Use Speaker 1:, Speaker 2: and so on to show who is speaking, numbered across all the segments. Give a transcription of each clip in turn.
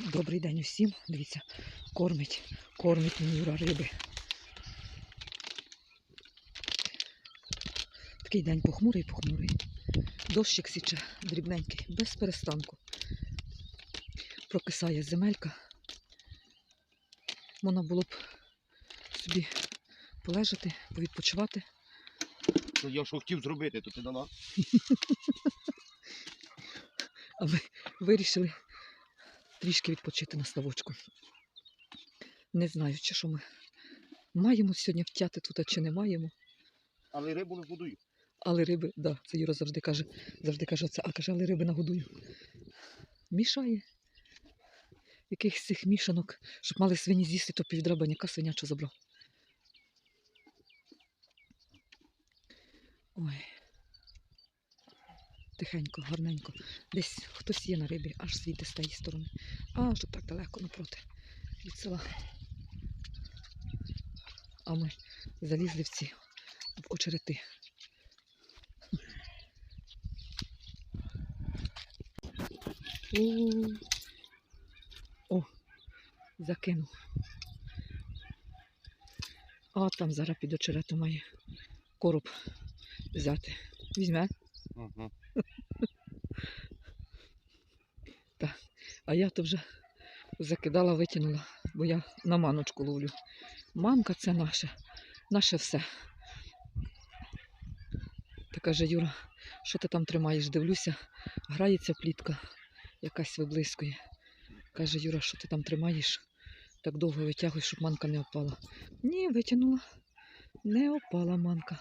Speaker 1: Добрий день усім. Дивіться, кормить, кормить Юра риби. Такий день похмурий, похмурий. Дощик січе дрібненький, без перестанку. Прокисає земелька. Можна було б собі полежати, повідпочивати.
Speaker 2: Ну, я що хотів зробити, то ти дала.
Speaker 1: А ми вирішили трішки відпочити на ставочку. Не знаю, чи що ми маємо сьогодні втяти тут, а чи не маємо.
Speaker 2: Але рибу не годую.
Speaker 1: Але риби, да, це Юра завжди каже, завжди каже це, а каже, але риби нагодую. Мішає. Якихось цих мішанок, щоб мали свині з'їсти, то півдра баняка свинячу забрав. Ой. Тихенько, гарненько. Десь хтось є на рибі, аж світи з тієї сторони. Аж так далеко напроти від села. А ми залізли в ці в очерети. О, закинув. А там зараз під очеретом має короб взяти. Візьме.
Speaker 2: Угу.
Speaker 1: А я то вже закидала, витягнула, бо я на маночку ловлю. Манка це наше, наше все. Та каже Юра, що ти там тримаєш? Дивлюся, грається плітка, якась виблискує. Каже Юра, що ти там тримаєш? Так довго витягуєш, щоб манка не опала. Ні, витягнула. Не опала манка.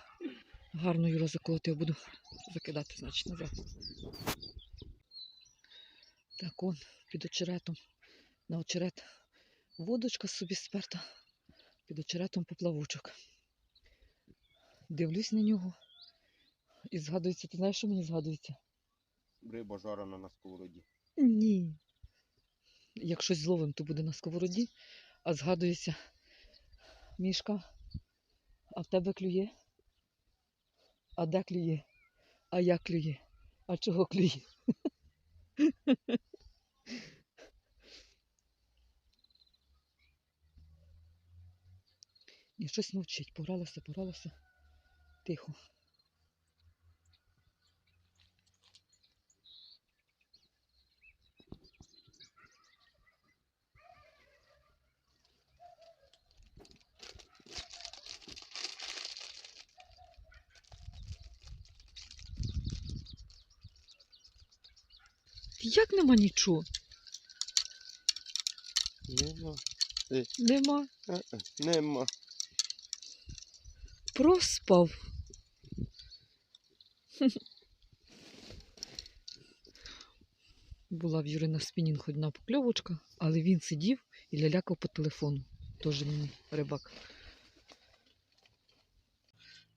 Speaker 1: Гарно Юра заколотив, буду закидати, значить, назад. Так он під очеретом. На очерет водочка собі сперта. Під очеретом поплавочок. Дивлюсь на нього. І згадується, ти знаєш, що мені згадується?
Speaker 2: Риба жарена на сковороді.
Speaker 1: Ні. Як щось зловим, то буде на сковороді, а згадується мішка, а в тебе клює? А де клює? А як клює? А чого клює? Щось мовчить, поралася, поралася. Тихо. Як нема нічого?
Speaker 2: Нема.
Speaker 1: Нема.
Speaker 2: Нема.
Speaker 1: Проспав. Була в Юри на спінінг одна покльовочка, але він сидів і лялякав по телефону. Тож мені рибак.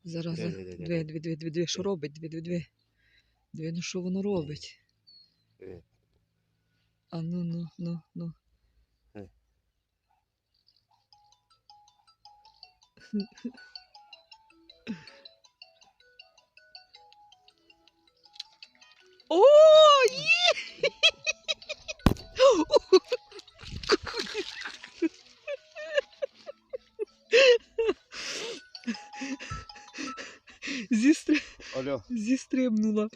Speaker 1: Зараз дві, дві, дві, дві, дві, що робить? Дві, дві, дві. Дві, ну що воно робить?
Speaker 2: Е.
Speaker 1: А ну, ну, ну, ну.
Speaker 2: Е.
Speaker 1: Ой! Зістри...
Speaker 2: Алло.
Speaker 1: Зістрибнула,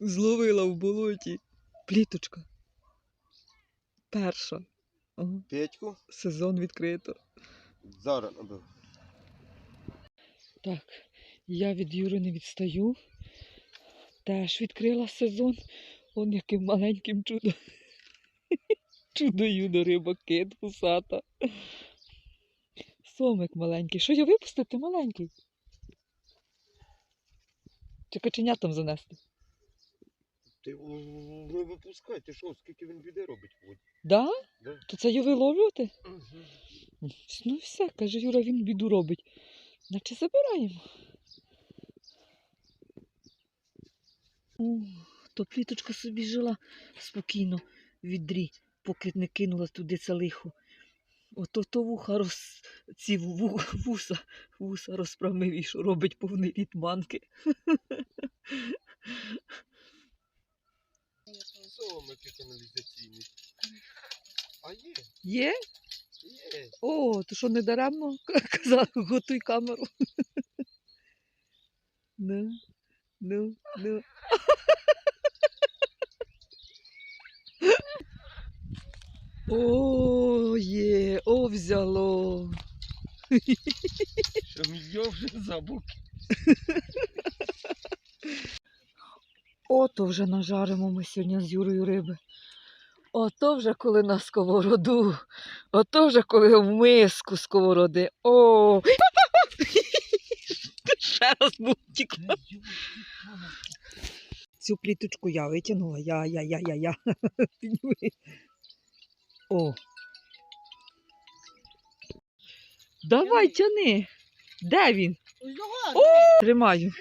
Speaker 1: зловила в болоті. Пліточка. Перша. Ага.
Speaker 2: Петьку.
Speaker 1: Сезон відкрито.
Speaker 2: Зараз набив.
Speaker 1: Так, я від Юри не відстаю. Теж відкрила сезон. Он яким маленьким чудом. Чудо юна риба, кит, пусата. Сомик маленький. Що я випустити маленький? Чи каченятам занести?
Speaker 2: Ти не випускай, ти що, скільки він біди робить в воді?
Speaker 1: Да?
Speaker 2: Да.
Speaker 1: То це його виловлювати?
Speaker 2: Угу.
Speaker 1: Ну все, каже Юра, він біду робить. Наче забираємо. Ух, то пліточка собі жила спокійно в відрі, поки не кинула туди це лихо. Ото то вуха роз... ці ву- вуса, вуса розправив і що робить повний рід манки.
Speaker 2: Сомики каналізаційні.
Speaker 1: Є?
Speaker 2: Є.
Speaker 1: О, то що не даремно казав, готуй камеру. Ну, ну, ну. О, є, о, взяло.
Speaker 2: Що мій вже забув.
Speaker 1: Ото вже нажаримо ми сьогодні з Юрою риби. Ото вже коли на сковороду. Ото вже коли в миску сковороди. О! Ще раз був тікла. Цю пліточку я витягнула. Я, я, я, я, я. О. Давай, тяни. Де він? Тримаю.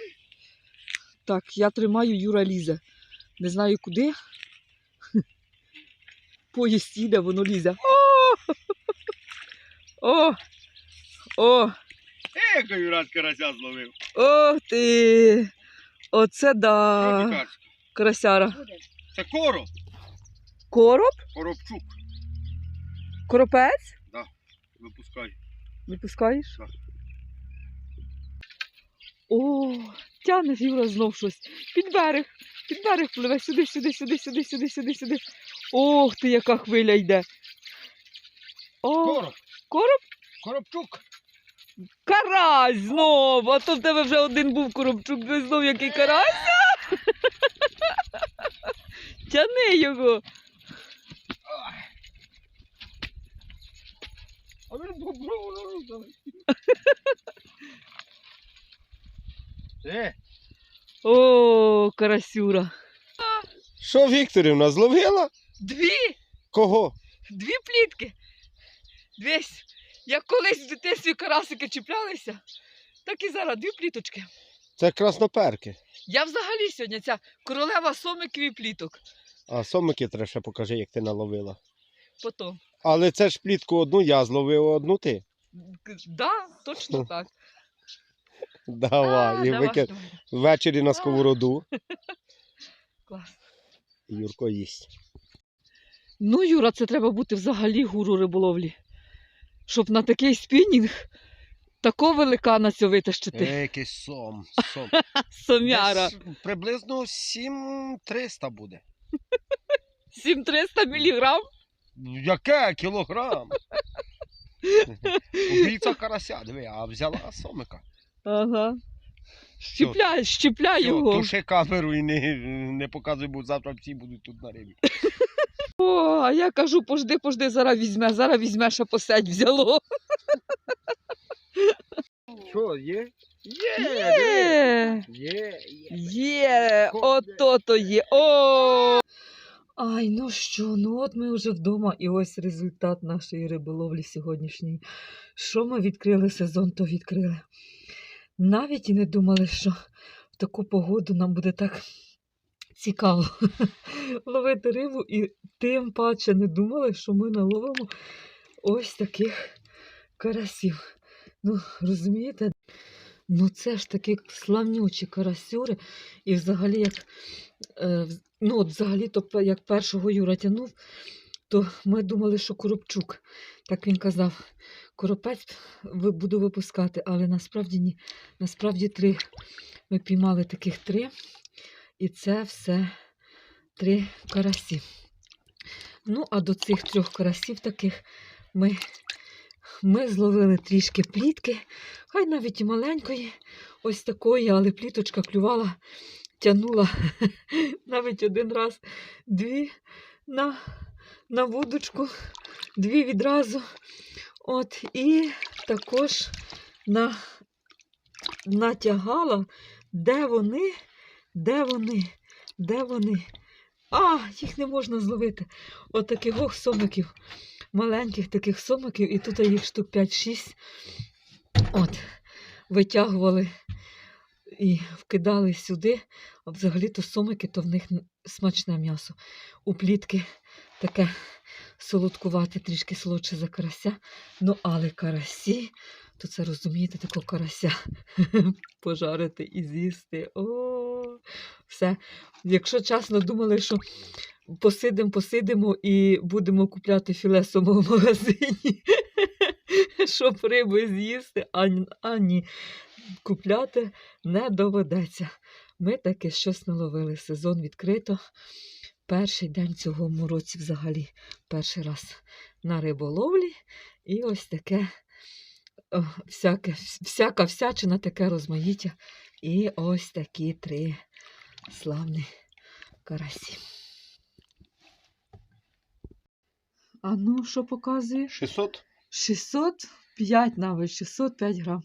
Speaker 1: Так, я тримаю, Юра лізе. Не знаю куди. Поїзд їде, воно лізе. О! О! О!
Speaker 2: Еко Юрат карася зловив.
Speaker 1: Ох ти! Оце да!
Speaker 2: кажеш?
Speaker 1: Красяра.
Speaker 2: Це короб.
Speaker 1: Короб?
Speaker 2: Коробчук.
Speaker 1: Коропець? Так.
Speaker 2: Випускай.
Speaker 1: Випускаєш?
Speaker 2: Так.
Speaker 1: О, тягне Юра знов щось. Під берег. Під берег пливе сюди, сюди, сюди, сюди, сюди, сюди, сюди. Ох ти, яка хвиля йде. О,
Speaker 2: Короб.
Speaker 1: короб?
Speaker 2: Коробчук.
Speaker 1: Карась знов! А то в тебе вже один був коробчук, ти знов який карась. Тяни його.
Speaker 2: А він
Speaker 1: О, карасюра.
Speaker 2: що Вікторівна зловила?
Speaker 1: Дві,
Speaker 2: Кого?
Speaker 1: дві плітки. Дивись, як колись в дитинстві карасики чіплялися, так і зараз дві пліточки.
Speaker 2: Це красноперки.
Speaker 1: Я взагалі сьогодні ця королева сомиків і пліток.
Speaker 2: А сомики треба ще покажи, як ти наловила.
Speaker 1: Потім.
Speaker 2: Але це ж плітку одну я зловив, одну ти.
Speaker 1: К- Да, точно так.
Speaker 2: Давай, і
Speaker 1: давай,
Speaker 2: викид ввечері на сковороду.
Speaker 1: Клас.
Speaker 2: І Юрко їсть.
Speaker 1: Ну, Юра, це треба бути взагалі гуру риболовлі. Щоб на такий спінінг такого великана цього витащити.
Speaker 2: Якийсь сом. сом.
Speaker 1: Сомяра.
Speaker 2: Десь Приблизно 7300 буде.
Speaker 1: 7300 міліграм.
Speaker 2: Яке кілограм? Убійця карася, диви, а взяла сомика.
Speaker 1: Ага. Щіпляй, щіпляй його.
Speaker 2: Туши камеру і не, не показуй, бо завтра всі будуть тут на рибі.
Speaker 1: О, а я кажу, пожди, пожди, зараз візьме, зараз візьме, ще посадь взяло.
Speaker 2: Що, є?
Speaker 1: Є,
Speaker 2: Є,
Speaker 1: є, ото то є. О! Ай, ну що, ну от ми вже вдома, і ось результат нашої риболовлі сьогоднішньої. Що ми відкрили сезон, то відкрили. Навіть і не думали, що в таку погоду нам буде так цікаво ловити рибу, і тим паче не думали, що ми наловимо ось таких карасів. Ну, розумієте? Ну, це ж такі славнючі карасюри. І взагалі, як, е, ну, от взагалі, то як першого Юра тянув, то ми думали, що Коробчук. Так він казав, коропець буду випускати, але насправді ні. Насправді три. Ми піймали таких три. І це все три карасі. Ну, а до цих трьох карасів таких ми, ми зловили трішки плітки, хай навіть і маленької, ось такої, але пліточка клювала, тягнула навіть один раз дві на, на вудочку, дві відразу. От, і також на, натягала, де вони, де вони, де вони. А, їх не можна зловити. От таких ох сомиків, маленьких таких сомиків, і тут їх штук 5-6. От, витягували і вкидали сюди. А взагалі-то сомики, то в них смачне м'ясо. У плітки таке солодкувате, трішки солодше за карася. Ну, але карасі, то це розумієте, такого карася пожарити і з'їсти. О, все. Якщо чесно думали, що посидимо, посидимо і будемо купляти філе самого в магазині, щоб рибу з'їсти, а ні, купляти не доведеться. Ми таки щось наловили. Сезон відкрито. Перший день цього році взагалі перший раз на риболовлі. І ось таке о, всяке, всяка всячина, таке розмаїття. І ось такі три славні карасі. А ну, що показує?
Speaker 2: 600?
Speaker 1: 605 навіть, 605 грам.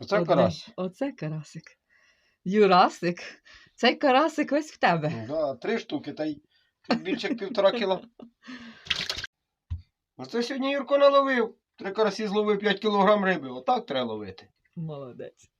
Speaker 2: Оце
Speaker 1: Одне.
Speaker 2: карась.
Speaker 1: Оце карасик. Юрасик. Цей карасик весь в тебе.
Speaker 2: Ну, да, три штуки, та й тут більше як півтора кіла. Оце сьогодні Юрко наловив. Три карасі зловив 5 кілограм риби. Отак треба ловити.
Speaker 1: Молодець.